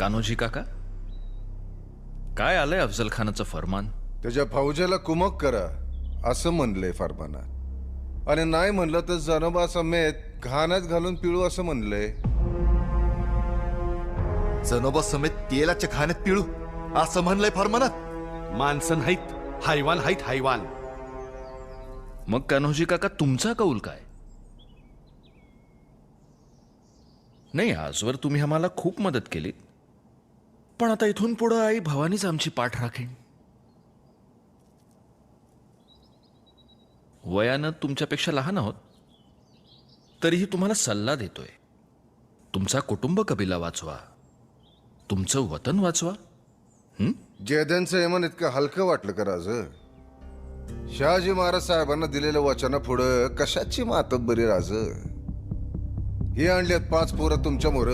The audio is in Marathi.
कान्होजी काका? काय आलंय अफजल खानाचं फरमान? त्याच्या फौजेला कुमक करा असं म्हणलंय फरमानात आणि नाही म्हणलं तर जनबा समेत घाण्यात घालून पिळू असं म्हणलंय जनोबा समेत तेलाच्या खाण्यात पिळू असं म्हणलंय फरमानात माणसं नाहीत हैवान आहेत हैवान मग कान्होजी काका तुमचा कौल काय? नाही आजवर तुम्ही आम्हाला खूप मदत केली पण आता इथून पुढं आई भवानीच आमची पाठ राखेन. वयानं तुमच्यापेक्षा लहान आहोत. तरीही तुम्हाला सल्ला देतोय. तुमचा कुटुंब कबिला वाचवा. तुमचं वतन वाचवा. जेद्यांचं यमन इतकं हलकं वाटलं का राज? शहाजी महाराज साहेबांना दिलेल्या वचना पुढं कशाची मातब्बरी राज? ही आणली आहेत पाच पोरं तुमच्या मोर.